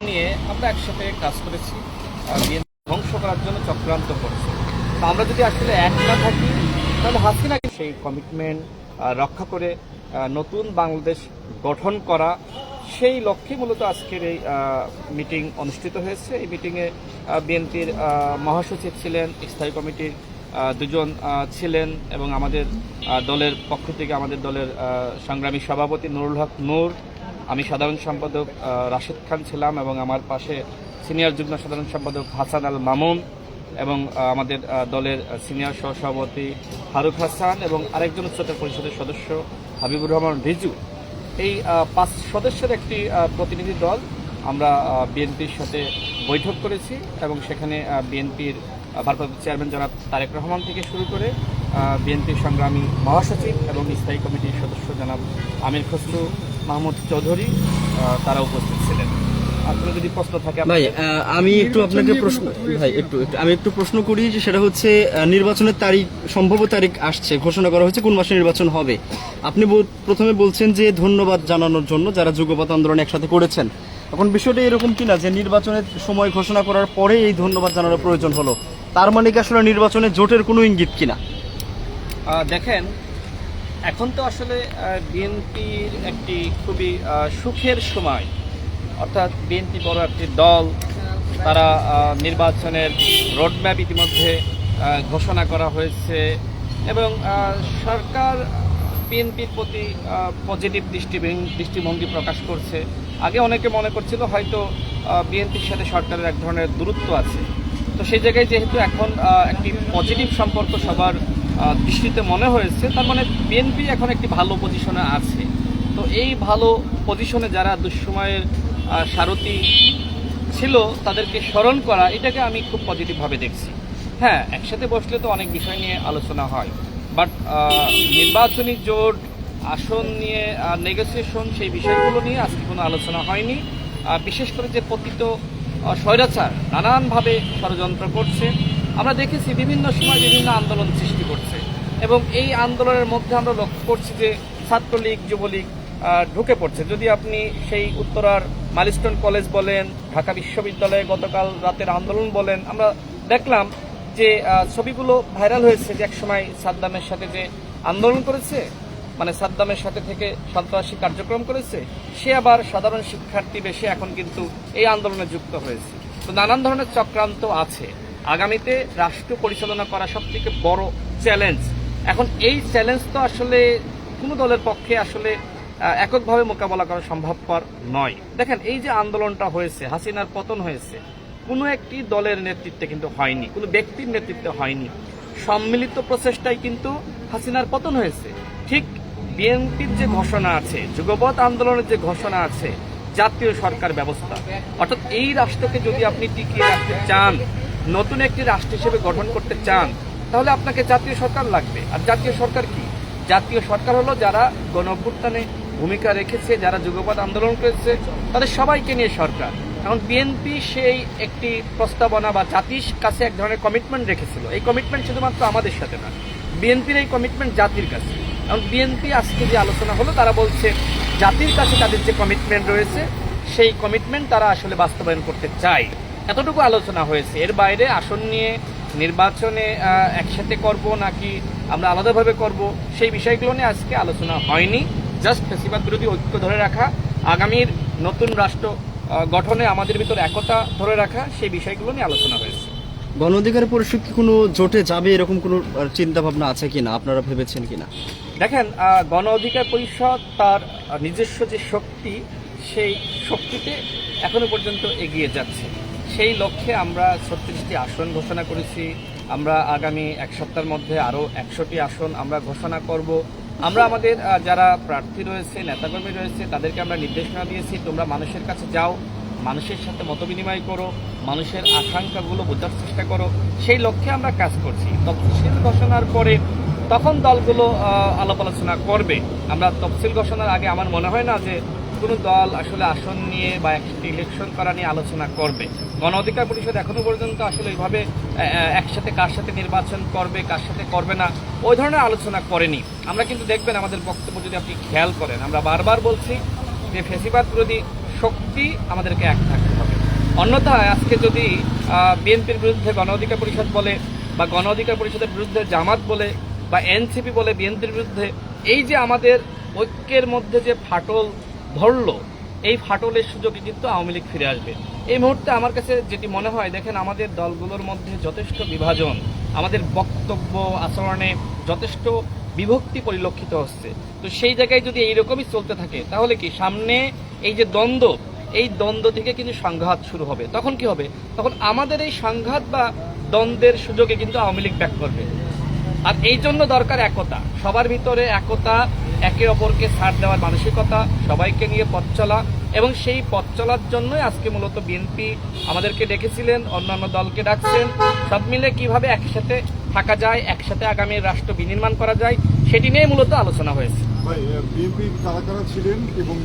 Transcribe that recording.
নিয়ে আমরা একসাথে কাজ করেছি ধ্বংস করার জন্য চক্রান্ত করছে। তো আমরা যদি আসলে এক না থাকি, তাহলে হাসিনাকে সেই কমিটমেন্ট রক্ষা করে নতুন বাংলাদেশ গঠন করা, সেই লক্ষ্যে মূলত আজকের এই মিটিং অনুষ্ঠিত হয়েছে। এই মিটিংয়ে বিএনপির মহাসচিব ছিলেন, স্থায়ী কমিটির দুজন ছিলেন এবং আমাদের দলের পক্ষ থেকে আমাদের দলের সংগ্রামী সভাপতি নুরুল হক নূর আমি সাধারণ সম্পাদক রাশেদ খান ছিলাম এবং আমার পাশে সিনিয়র যুগ্ম সাধারণ সম্পাদক হাসান আল মামুন এবং আমাদের দলের সিনিয়র সহসভাপতি ফারুক হাসান এবং আরেকজন উচ্চতর পরিষদের সদস্য হাবিবুর রহমান রিজু। এই পাঁচ সদস্যের একটি প্রতিনিধি দল আমরা বিএনপির সাথে বৈঠক করেছি এবং সেখানে বিএনপির ভারপ্রাপ্ত চেয়ারম্যান জনাব তারেক রহমান থেকে শুরু করে বিএনপির সংগ্রামী মহাসচিব এবং স্থায়ী কমিটির সদস্য জনাব আমির খসরু মাহমুদ চৌধুরী তারা উপস্থিত ছিলেন। আপনার যদি প্রশ্ন থাকে ভাই আমি একটু আপনাকে প্রশ্ন ভাই একটু একটু আমি একটু প্রশ্ন করি যে সেটা হচ্ছে নির্বাচনের তারিখ সম্ভাব্য তারিখ আসছে ঘোষণা করা হয়েছে কোন মাসে নির্বাচন হবে? আপনি প্রথমে বলছেন যে ধন্যবাদ জানানোর জন্য যারা যুগপথ আন্দোলন একসাথে করেছেন। এখন বিষয়টা এরকম কিনা যে নির্বাচনের সময় ঘোষণা করার পরে এই ধন্যবাদ জানানোর প্রয়োজন হলো? তার মানে কি আসলে নির্বাচনে জোটের কোনো ইঙ্গিত কিনা? দেখেন এখন তো আসলে বিএনপির একটি খুবই সুখের সময়। অর্থাৎ বিএনপি বড় একটি দল, তারা নির্বাচনের রোডম্যাপ ইতিমধ্যে ঘোষণা করা হয়েছে এবং সরকার বিএনপির প্রতি পজিটিভ দৃষ্টিভঙ্গি দৃষ্টিভঙ্গি প্রকাশ করছে। আগে অনেকে মনে করছিল হয়তো বিএনপির সাথে সরকারের এক ধরনের দূরত্ব আছে। তো সেই জায়গায় যেহেতু এখন একটি পজিটিভ সম্পর্ক সবার দৃষ্টিতে মনে হয়েছে, তার মানে বিএনপি এখন একটি ভালো পজিশনে আছে। তো এই ভালো পজিশনে যারা দুঃসময়ের সারথি ছিল, তাদেরকে স্মরণ করা, এটাকে আমি খুব পজিটিভভাবে দেখছি। হ্যাঁ একসাথে বসলে তো অনেক বিষয় নিয়ে আলোচনা হয়। বাট নির্বাচনী জোট, আসন নিয়ে নেগোসিয়েশন সেই বিষয়গুলো নিয়ে আজকে কোনো আলোচনা হয়নি। বিশেষ করে যে পতিত স্বৈরাচার নানানভাবে ষড়যন্ত্র করছে। আমরা দেখেছি বিভিন্ন সময় বিভিন্ন আন্দোলন সৃষ্টি করছে। এবং এই আন্দোলনের মধ্যে আমরা লক্ষ্য করছি যে ছাত্রলীগ, যুবলীগ ঢুকে পড়ছে। যদি আপনি সেই উত্তরার মালিস্টন কলেজ বলেন, ঢাকা বিশ্ববিদ্যালয়ে গতকাল রাতের আন্দোলন বলেন, আমরা দেখলাম যে ছবিগুলো ভাইরাল হয়েছে যে একসময় সাদ্দামের সাথে যে আন্দোলন করেছে মানে সাদ্দামের সাথে থেকে সন্ত্রাসী কার্যক্রম করেছে, সে আবার সাধারণ শিক্ষার্থী বেশি এখন কিন্তু এই আন্দোলনে যুক্ত হয়েছে। তো নানান ধরনের চক্রান্ত আছে। আগামীতে রাষ্ট্র পরিচালনা করা সব থেকে বড় চ্যালেঞ্জ এখন এই চ্যালেঞ্জ তো আসলে কোনো দলের পক্ষে আসলে এককভাবে মোকাবেলা করা সম্ভবপর নয়। দেখেন, এই যে আন্দোলনটা হয়েছে, হাসিনার পতন হয়েছে, কোনো একটি দলের নেতৃত্বে কিন্তু হয়নি, কোনো ব্যক্তির নেতৃত্বে হয়নি। সম্মিলিত প্রচেষ্টায় কিন্তু হাসিনার পতন হয়েছে। ঠিক বিএনপির যে ঘোষণা আছে, যুগপৎ আন্দোলনের যে ঘোষণা আছে, জাতীয় সরকার ব্যবস্থা, অর্থাৎ এই রাষ্ট্রকে যদি আপনি টিকিয়ে রাখতে চান নতুন একটি রাষ্ট্র হিসেবে গঠন করতে চান, তাহলে আপনাকে জাতীয় সরকার লাগবে। আর জাতীয় সরকার কি? জাতীয় সরকার হলো যারা গণ ভূমিকা রেখেছে, যারা যুগপৎ আন্দোলন করেছে, তাদের সবাইকে নিয়ে সরকার। এখন বিএনপি সেই একটি প্রস্তাবনা বা জাতির কাছে এক ধরনের কমিটমেন্ট রেখেছিল। এই কমিটমেন্ট শুধুমাত্র আমাদের সাথে না বিএনপির এই কমিটমেন্ট জাতির কাছে। এখন বিএনপি আজকে যে আলোচনা হলো, তারা বলছে জাতির কাছে তাদের যে কমিটমেন্ট রয়েছে, সেই কমিটমেন্ট তারা আসলে বাস্তবায়ন করতে চায়। এতটুকু আলোচনা হয়েছে। এর বাইরে আসন নিয়ে নির্বাচনে একসাথে করব নাকি আমরা আলাদাভাবে করব সেই বিষয়গুলো নিয়ে আজকে আলোচনা হয়নি। জাস্ট ফেসিবাদ বিরোধী ঐক্য ধরে রাখা আগামীর নতুন রাষ্ট্র গঠনে আমাদের ভিতর একতা ধরে রাখা সেই বিষয়গুলো নিয়ে আলোচনা হয়েছে। গণ অধিকার পরিষদ কি কোনো জোটে যাবে এরকম কোনো চিন্তা ভাবনা আছে কিনা? আপনারা ভেবেছেন কিনা? দেখেন গণ অধিকার পরিষদ তার নিজস্ব যে শক্তি সেই শক্তিতে এখনও পর্যন্ত এগিয়ে যাচ্ছে। সেই লক্ষ্যে আমরা ছত্রিশটি আসন ঘোষণা করেছি। আমরা আগামী এক সপ্তাহের মধ্যে আরও একশোটি আসন আমরা ঘোষণা করব। আমরা আমাদের যারা প্রার্থী রয়েছে, নেতাকর্মী রয়েছে, তাদেরকে আমরা নির্দেশনা দিয়েছি, তোমরা মানুষের কাছে যাও, মানুষের সাথে মতবিনিময় করো, মানুষের আকাঙ্ক্ষাগুলো বোঝার চেষ্টা করো। সেই লক্ষ্যে আমরা কাজ করছি। তফসিল ঘোষণার পরে তখন দলগুলো আলাপ আলোচনা করবে। আমরা তফসিল ঘোষণার আগে আমার মনে হয় না যে কোনো দল আসলে আসন নিয়ে বা একসাথে ইলেকশন করা নিয়ে আলোচনা করবে? গণ অধিকার পরিষদ এখনও পর্যন্ত আসলে আহ, একসাথে কার সাথে নির্বাচন করবে কার সাথে করবে না ওই ধরনের আলোচনা করেনি। আমরা কিন্তু দেখবেন আমাদের বক্তব্য যদি আপনি খেয়াল করেন আমরা বারবার বলছি যে ফেসিবাদ বিরোধী শক্তি আমাদেরকে এক থাকতে হবে। অন্যথায় আজকে যদি বিএনপির বিরুদ্ধে গণ অধিকার পরিষদ বলে বা গণ অধিকার পরিষদের বিরুদ্ধে জামাত বলে বা এনসিপি বলে বিএনপির বিরুদ্ধে এই যে আমাদের ঐক্যের মধ্যে যে ফাটল ধরলো। এই ফাটলের সুযোগে কিন্তু আওয়ামী লীগ ফিরে আসবে। এই মুহূর্তে আমার কাছে যেটি মনে হয়, দেখেন আমাদের দলগুলোর মধ্যে যথেষ্ট বিভাজন, আমাদের বক্তব্য, আচরণে যথেষ্ট বিভক্তি পরিলক্ষিত হচ্ছে। তো সেই জায়গায় যদি এইরকমই চলতে থাকে, তাহলে কি সামনে এই যে দ্বন্দ্ব, এই দ্বন্দ্ব থেকে কিন্তু সংঘাত শুরু হবে। তখন কি হবে? তখন আমাদের এই সংঘাত বা দ্বন্দ্বের সুযোগে কিন্তু আওয়ামী লীগ ব্যাক করবে। আর এই জন্য দরকার একতা। সবার ভিতরে একতা একে অপরকে ছাড় দেওয়ার মানসিকতা, সবাইকে নিয়ে পথ চলা এবং সেই পথ চলার জন্যই আজকে মূলত বিএনপি আমাদেরকে ডেকেছিলেন, অন্যান্য দলকে ডাকছেন। সব মিলে কীভাবে একসাথে থাকা যায়, একসাথে আগামী রাষ্ট্র বিনির্মাণ করা যায়, সেটি নিয়ে মূলত আলোচনা হয়েছে। বিএনপি কারা কারা ছিলেন এবং